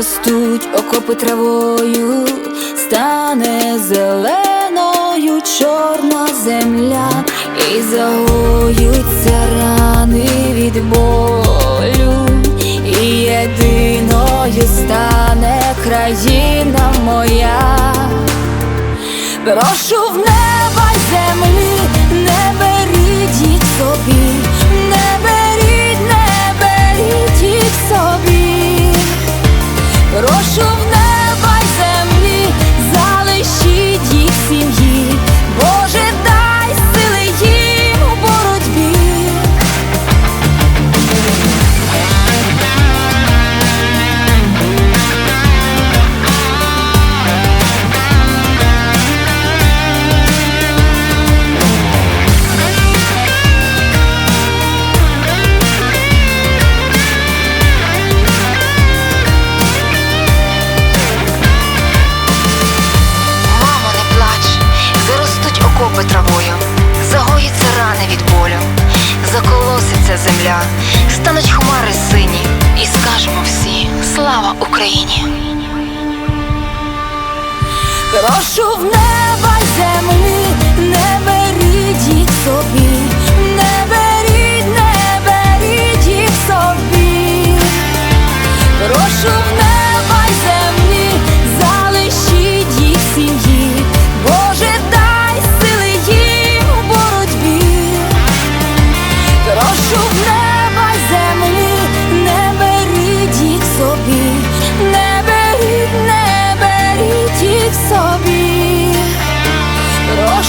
заростуть окопи травою, стане зеленою чорна земля, і загоються рани від болю, і єдиною стане країна моя. Прошу в неба землі, не беріть їх собі, земля, стануть хмари сині, і скажемо всі слава Україні! Прошу в неба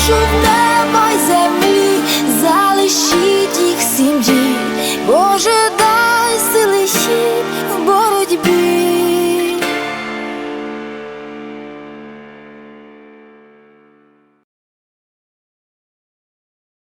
душу в небо й землі, залишіть їх сім'ї, Боже.